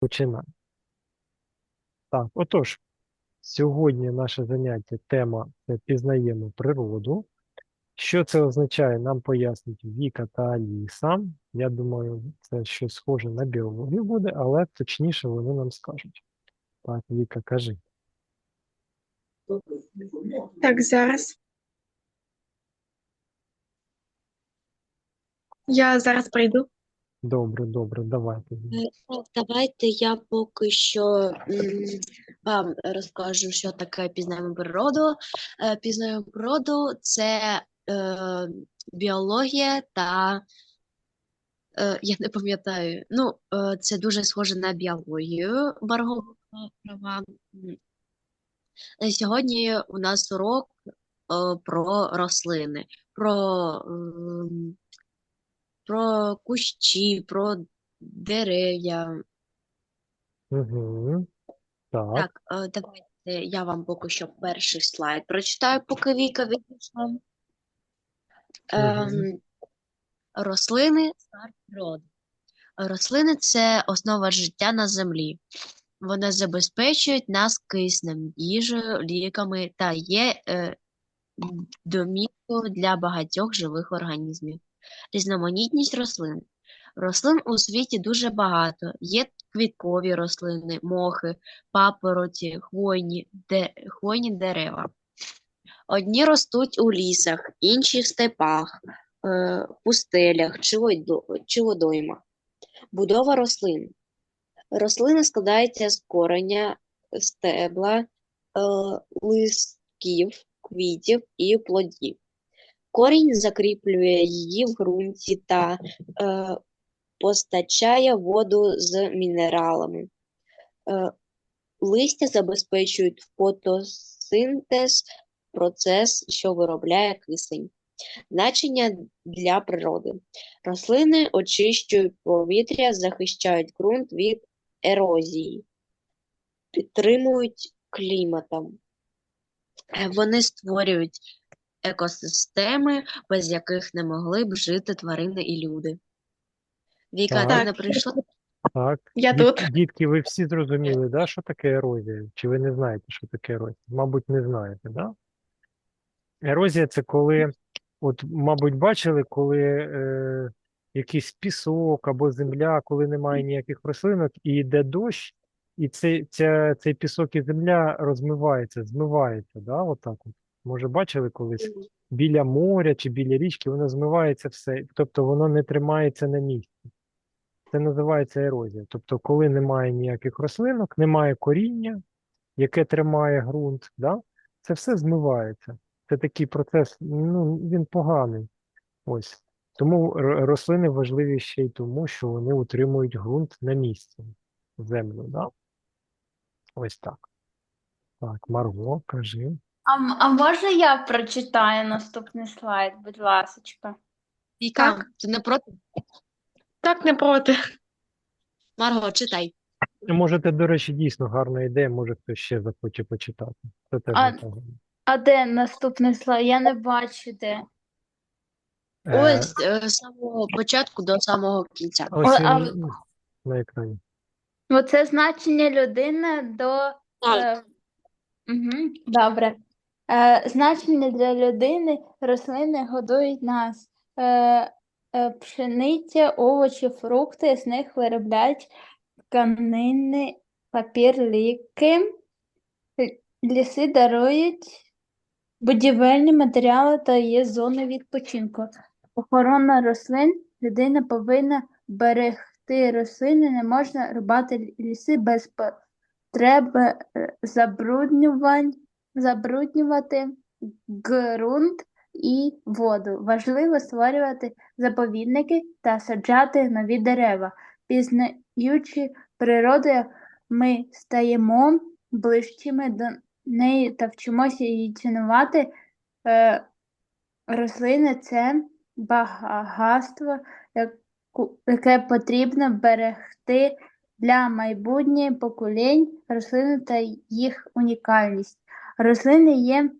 Починай. Так, отож, сьогодні наше заняття, тема це пізнаємо природу. Що це означає, нам пояснить Віка та Аліса. Я думаю, це щось схоже на біологію буде, але точніше вони нам скажуть. Так, Віка, кажи. Так, зараз. Я зараз прийду. Добре, добре, давайте. Е, Так, давайте я поки що м, вам розкажу, що таке пізнаємо природу. Е, Пізнаємо природу це е, біологія та е, я не пам'ятаю. Ну, е, це дуже схоже на біологію Марго права. Е, Сьогодні у нас урок е, про рослини, про, ем, про кущі, про дерев'я. Угу. Так, Так, е, давайте я вам поки що перший слайд прочитаю, поки Віка відійшла. Ем, рослини скарб природи. Рослини це основа життя на землі. Вони забезпечують нас киснем, їжею, ліками та є е, домівкою для багатьох живих організмів. Різноманітність рослин. Рослин у світі дуже багато. Є квіткові рослини, мохи, папороті, хвойні, де, хвойні дерева. Одні ростуть у лісах, інші в степах, е, пустелях чи, водо- чи водоймах. Будова рослин. Рослина складається з кореня, стебла, е, листків, квітів і плодів. Корінь закріплює її в ґрунті та е, постачає воду з мінералами. Е, листя забезпечують фотосинтез, процес, що виробляє кисень. Значення для природи. Рослини очищують повітря, захищають ґрунт від ерозії, підтримують кліматом. Е, Вони створюють екосистеми, без яких не могли б жити тварини і люди. Віка, ти Так. не прийшла? так. Я Діт- тут. Дітки, ви всі зрозуміли, да, що таке ерозія? Чи ви не знаєте, що таке ерозія? Мабуть, не знаєте, да? Ерозія це коли, от, мабуть, бачили, коли е, якийсь пісок або земля, коли немає ніяких рослинок, і йде дощ, і цей, ця, цей пісок і земля розмивається, змивається, да, отак от. Може, бачили колись біля моря чи біля річки, воно змивається все, тобто воно не тримається на місці. Це називається ерозія. Тобто, коли немає ніяких рослинок, немає коріння, яке тримає ґрунт, да, це все змивається. Це такий процес, ну, він поганий. Ось. Тому рослини важливі ще й тому, що вони утримують ґрунт на місці, землю, да? Ось так. Так, Марго, кажи. А, а можна я прочитаю наступний слайд, будь? Віка, Так. ти не проти? Так, не проти. Марго, читай. Можете, до речі, дійсно гарна ідея, може хтось ще захоче почитати. Це теж А- непогано. А де наступний слайд? Я не бачу де. Е, Ось е, з самого початку до самого кінця. ось О, а- він на екрані. Оце значення людини до. Так. Е, угу, добре. Е, значення для людини рослини годують нас. Е, е, пшениця, овочі, фрукти, з них виробляють тканини, папір, ліки. Ліси дарують будівельні матеріали та є зони відпочинку. Охорона рослин. Людина повинна берегти рослини, не можна рубати ліси без потреби забруднювань, забруднювати ґрунт і воду. Важливо створювати заповідники та саджати нові дерева. Пізнаючи природу, ми стаємо ближчими до неї та вчимося її цінувати. Е, рослини це багатство, яке потрібно берегти для майбутніх поколінь рослини та їх унікальність. Рослини є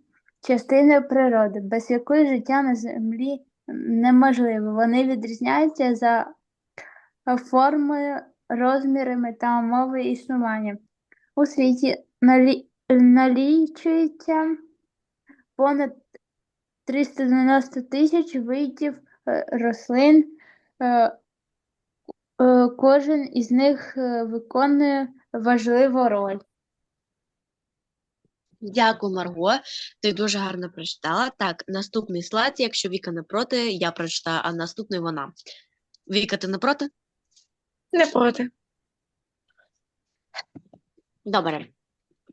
частиною природи, без якої життя на землі неможливо. Вони відрізняються за формою розмірами та умови існування. У світі налі... налічується понад 390 тисяч видів е, рослин. Е, е, Кожен із них виконує важливу роль. Дякую, Марго. Ти дуже гарно прочитала. Так, наступний слайд, якщо Віка не проти, я прочитаю, а наступний вона. Віка, ти не проти? Не проти. Добре.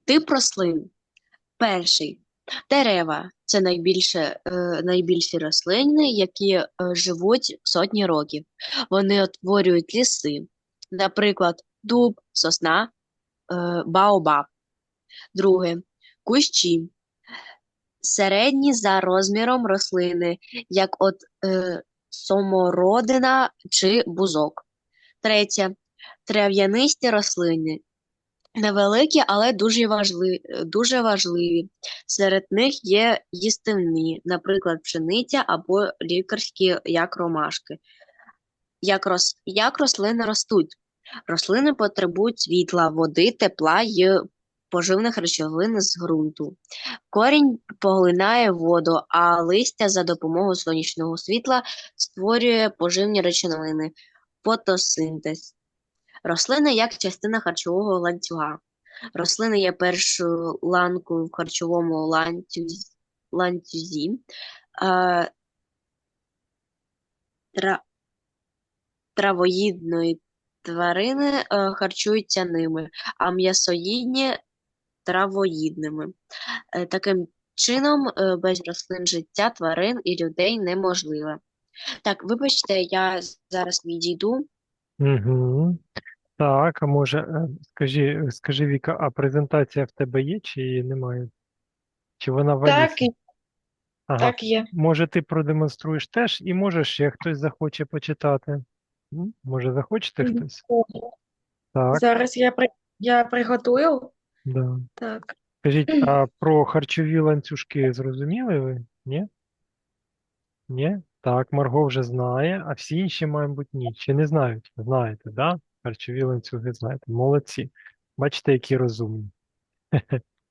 Тип рослин. Перший. Дерева це найбільше, е, найбільші рослини, які е, живуть сотні років. Вони утворюють ліси. Наприклад, дуб, сосна, е, баобаб. Друге. Кущі. Середні за розміром рослини, як от е, самородина чи бузок. Третє. Трав'янисті рослини. Невеликі, але дуже важливі, дуже важливі. Серед них є їстивні, наприклад, пшениця або лікарські, як ромашки. Як, рос, як рослини ростуть? Рослини потребують світла, води, тепла й поживних речовин з ґрунту. Корінь поглинає воду, а листя за допомогою сонячного світла створює поживні речовини, фотосинтез. Рослини як частина харчового ланцюга. Рослини є першою ланкою в харчовому ланцюзі. ланцюзі. Е, тра, травоїдної тварини е, харчуються ними, а м'ясоїдні травоїдними. Е, таким чином, е, без рослин життя тварин і людей неможливе. Так, вибачте, я зараз відійду. Угу. Так, а може, е, скажи, скажи, Віка, а презентація в тебе є чи її немає? Чи вона в Так? Ага. так є. Може, ти продемонструєш теж, і може ще хтось захоче почитати. М? Може, захочете хтось? Так, Зараз я при... я приготую. Да. Так. Скажіть, а про харчові ланцюжки зрозуміли ви? Ні? Ні? Так, Марго вже знає, а всі інші, мабуть, ні. Чи не знають? Знаєте, да? Харчові ланцюги знаєте. Молодці. Бачите, які розумні.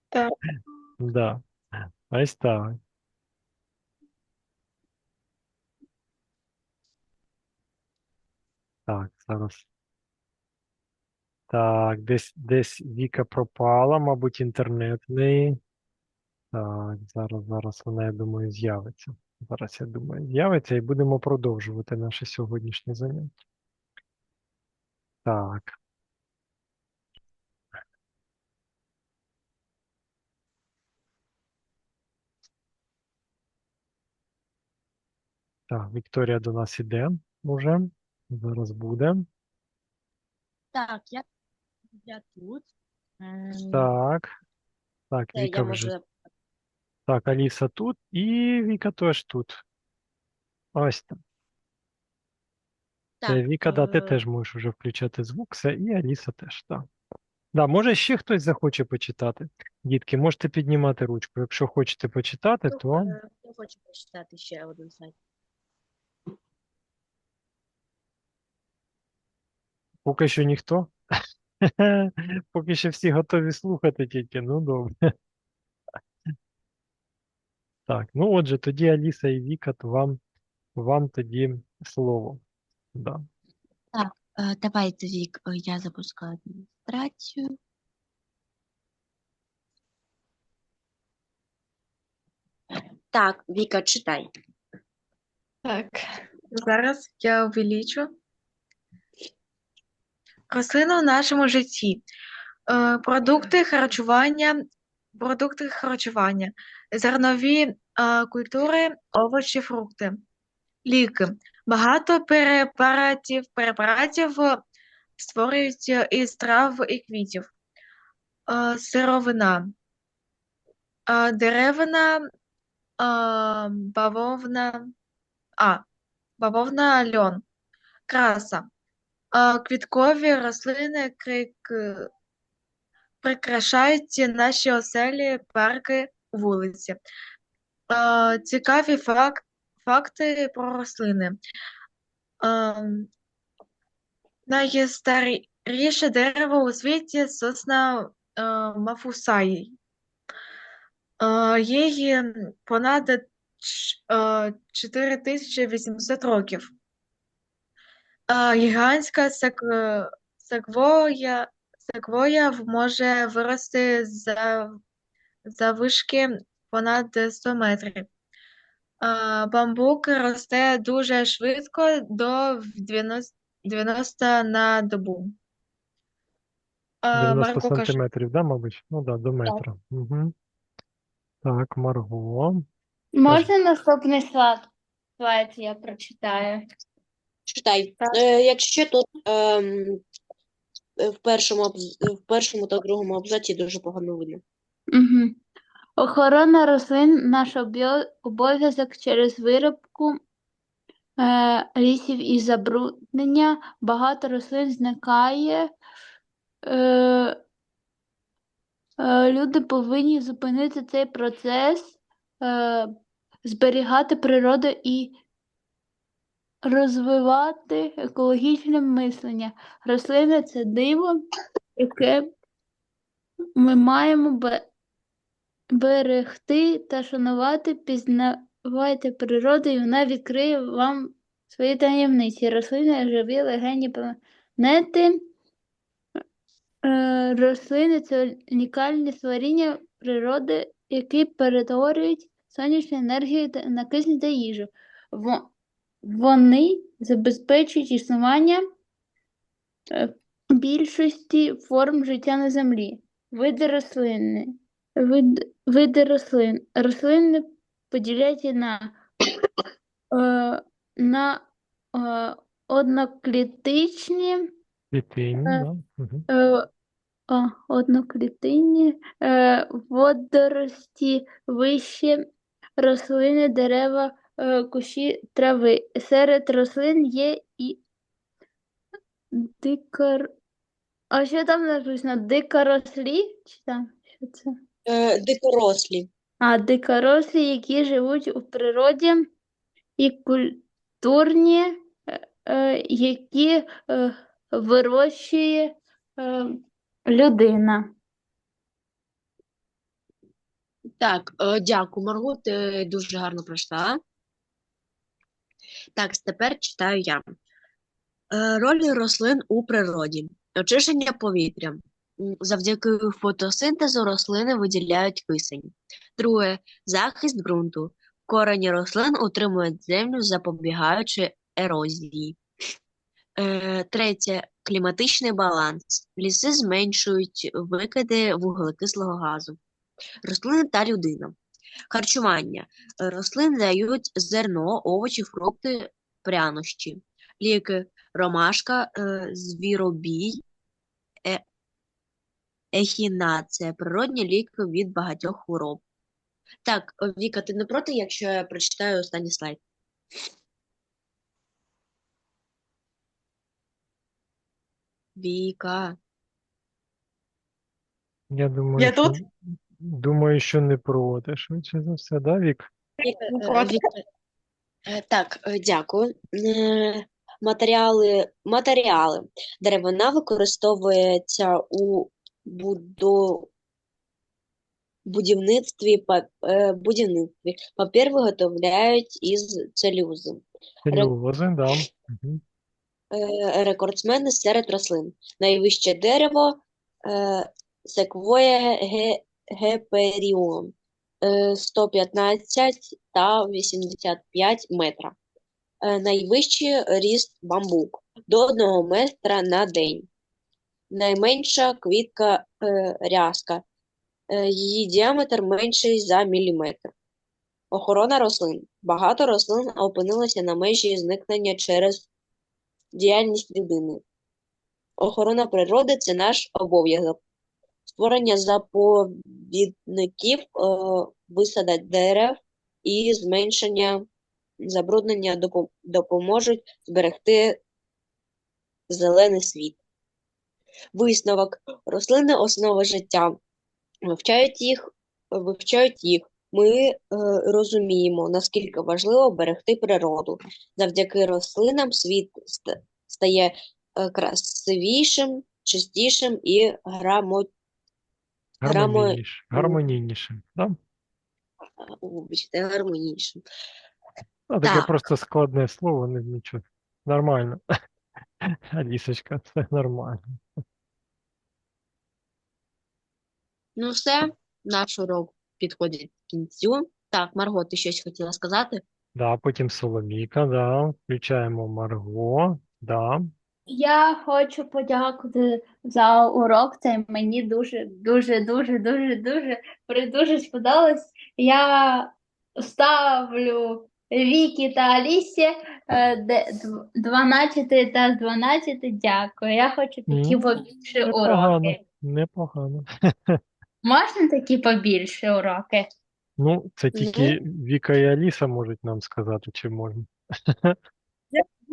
Так. Да. Ось так. Так, зараз. Так, десь, десь Віка пропала, мабуть, інтернет в неї. Так, зараз, зараз вона, я думаю, з'явиться. Зараз, я думаю, з'явиться і будемо продовжувати наше сьогоднішнє заняття. Так. Так, Вікторія до нас іде уже. Зараз буде. Так, я, я тут. Так. Так, це я Віка вже. можу Так, Аліса тут і Віка теж тут. Ось там. Це Так, Віка, да, ти е, теж можеш вже включати звук, все, і Аліса теж, так. Да, може ще хтось захоче почитати. Дітки, можете піднімати ручку. Якщо хочете почитати, то е, хто хоче прочитати ще один сайт? поки що ніхто. Поки що всі готові слухати тільки, ну добре. Так, ну отже, тоді Аліса і Віка, то вам, вам тоді слово. Да. Е, Давайте, Вік, е, я запускаю адміністрацію. Так, Віка, читай. Так. Зараз я увеличу. Рослини в нашому житті. Е, Продукти харчування, продукти харчування, зернові е, культури, овочі, фрукти, ліки. Багато препаратів, препаратів створюють із трав і квітів. Е, Сировина, деревина, бавовна, а, бавовна льон, краса. Квіткові рослини крик... прикрашають наші оселі, парки, вулиці. Цікаві фак... факти про рослини. Найстаріше дерево у світі сосна Мафусаї. Їй понад ч- е, 4800 років. Е, гігантська сек, е, секвоя, секвоя може вирости за, заввишки понад 100 метрів. Бамбук росте дуже швидко до 90, 90 на добу. Е, 90 Марко каже, сантиметрів, да, мабуть? Ну да, до метра. Угу. Так, Марго. Можна наступний слайд? Слайд я прочитаю. Читай. Е, якщо тут ем, е, в першому, абз- в першому та другому абзаці дуже погано видно. Угу. Охорона рослин наш обов'язок через вирубку е, лісів і забруднення. Багато рослин зникає. Е, е, люди повинні зупинити цей процес, е, зберігати природу і розвивати екологічне мислення. Рослини це диво, яке ми маємо берегти та шанувати, пізнавайте природу, і вона відкриє вам свої таємниці. Рослини живі легені планети. Е, Рослини це унікальні створіння природи, які перетворюють сонячну енергію на кисень та їжу. Во- Вони забезпечують існування е, більшості форм життя на землі. Види рослини. Вид, види рослин. Рослини поділяються на, е, на е, одноклітичні, Клітинні, Е, да? Е, а, одноклітинні, е, водорості, вищі рослини, дерева, кущі, трави. Серед рослин є і дикор... А що там написано? Дикорослі? Чи там що це? Е, дикорослі. А, дикорослі, які живуть у природі, і культурні, е, е, які е, вирощує е, людина. Так, е, дякую, Марго, ти дуже гарно прочитала. Так, тепер читаю я. Е, Роль рослин у природі. Очищення повітря. Завдяки фотосинтезу рослини виділяють кисень. Друге захист ґрунту. Корені рослин утримують землю, запобігаючи ерозії. Е, Третє кліматичний баланс. Ліси зменшують викиди вуглекислого газу. Рослини та людина. Харчування. Рослини дають зерно, овочі, фрукти, прянощі. Ліки. Ромашка, е, звіробій, е, ехінація. Природні ліки від багатьох хвороб. Так, е, Віка, ти не проти, якщо я прочитаю останній слайд? Віка. Я думаю, Я що, тут? Думаю, що не проти, швидше за все, да, Вік? Е. Віка, е, Так, е, дякую. Е, Матеріали, матеріали. Деревина використовується у буду... будівництві, е, будівництві. Папір виготовляють із целюзи. Целюлози, да. Угу. Е, Рекордсмени серед рослин. Найвище дерево е, секвоя ге- геперіон е, 115 та 85 метра. Е, Найвищий ріст бамбук до 1 метра на день. Найменша квітка е, рязка. Е, Її діаметр менший за міліметр. Охорона рослин. Багато рослин опинилося на межі зникнення через діяльність людини. Охорона природи це наш обов'язок. Створення заповідників, е, висадок дерев і зменшення забруднення допоможуть зберегти зелений світ. Висновок. Рослини – основа життя. Вивчають їх, вивчають їх. Ми е, розуміємо, наскільки важливо берегти природу. Завдяки рослинам світ стає е, красивішим, чистішим і грамо... Гармонійніше. Гармонійніше. Да? вибачте, гармонійнішим. Ну, таке Так. просто складне слово, не нічого. Нормально. Алісочка, це нормально. Ну все, наш урок підходить к кінцю. Так, Марго, ти щось хотіла сказати? Да, потім Соломійка, да. Включаємо Марго, да. Я хочу подякувати за урок. Це мені дуже, дуже, дуже, дуже, дуже, дуже сподобалось. Я ставлю Вікі та Алісі е, 12 та з 12. Дякую. Я хочу такі побільше Непогано, уроки. непогано. Можна такі побільше уроки? Ну, це тільки Віка і Аліса можуть нам сказати, чи можна.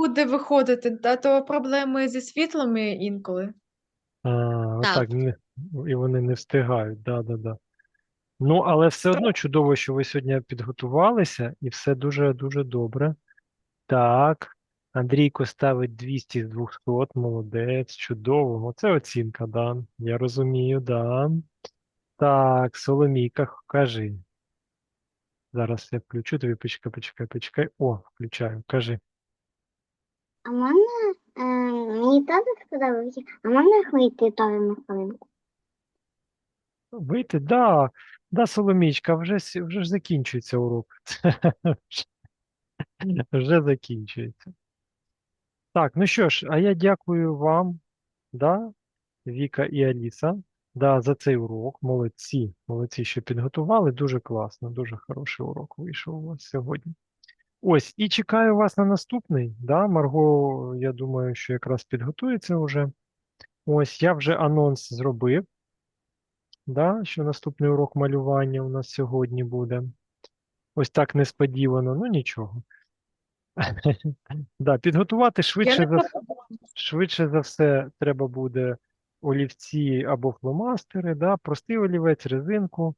Буде виходити, а то проблеми зі світлами інколи. А, Так. отак, не, і вони не встигають, да, да, да. Ну, але все одно чудово, що ви сьогодні підготувалися, і все дуже-дуже добре. Так, Андрійко ставить 200 з 200, молодець, чудово. Оце оцінка, да. Я розумію, да. Так, Соломійка, кажи. Зараз я включу тобі, почекай, почекай, почекай. О, включаю, кажи. А можна, е, мені теж сподобався, а можна вийти теж на хвилинку? Вийти, да, да, Соломічка, вже, вже ж закінчується урок. Вже закінчується. Так, ну що ж, а я дякую вам, да, Віка і Аліса, да, за цей урок. Молодці, молодці, що підготували. Дуже класно, дуже хороший урок вийшов у вас сьогодні. Ось, і чекаю вас на наступний. Да, Марго, я думаю, що якраз підготується вже. Ось, я вже анонс зробив, да, що наступний урок малювання у нас сьогодні буде. Ось так несподівано, ну нічого. Да, підготувати швидше за, швидше за все треба буде олівці або фломастери, да, простий олівець, резинку,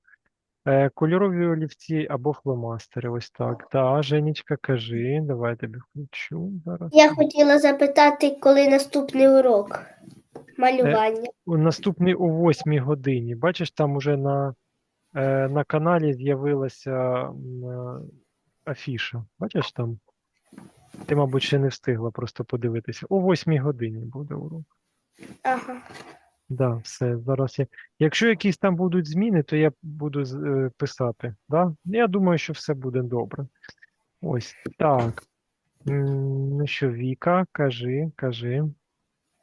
е, кольорові олівці або фломастери. Ось так. Да, Женечка, кажи, давай я тобі включу зараз. Я хотіла запитати, коли наступний урок малювання. У наступний о 8 годині. Бачиш, там уже на, е, на каналі з'явилася м, е, афіша. Бачиш там? Ти, мабуть, ще не встигла просто подивитися. О 8 годині буде урок. Ага. Да, все, зараз я. Якщо якісь там будуть зміни, то я буду з- е, писати. Да? Я думаю, що все буде добре. Ось так. М, Ну що, Віка, кажи, кажи.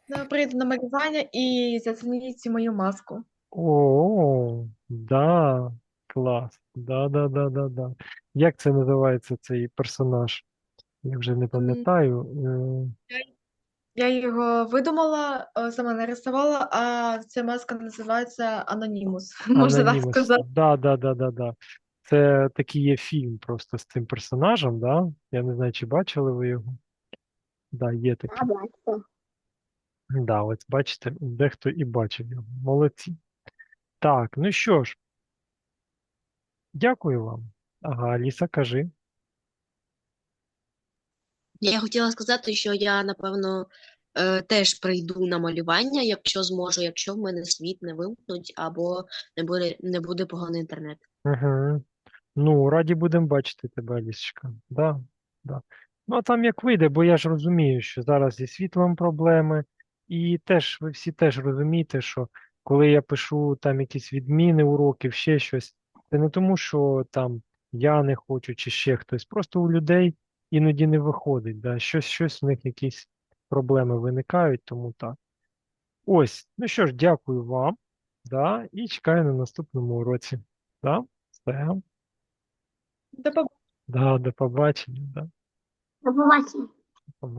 Я прийду на малювання і зацініть мою маску. О, да, клас. Да, да, да, да, да. Як це називається цей персонаж? Я вже не пам'ятаю. Е, Я його видумала, е, сама нарисувала, а ця маска називається Анонімус. Можна так сказати. Да, да, да, да, да. Це такий є фільм просто з цим персонажем, да? Я не знаю, чи бачили ви його. Да, є такий. А бачите. Да, ось бачите, дехто і бачив його. Молодці. Так, ну що ж. Дякую вам. Ага, Аліса, кажи. Я хотіла сказати, що я, напевно, е, теж прийду на малювання, якщо зможу, якщо в мене світ не вимкнуть або не буде, не буде поганий інтернет. Угу. Ну, раді будемо бачити тебе, Алісочка. Да, да. Ну, а там як вийде, бо я ж розумію, що зараз зі світлом проблеми, і теж ви всі теж розумієте, що коли я пишу там якісь відміни уроків, ще щось, це не тому, що там я не хочу чи ще хтось. Просто у людей іноді не виходить, да, щось, щось в них якісь проблеми виникають, тому так. Ось, ну що ж, дякую вам, да, і чекаю на наступному уроці. Да? Все. До побачення. Да, до побачення. Да. До побачення.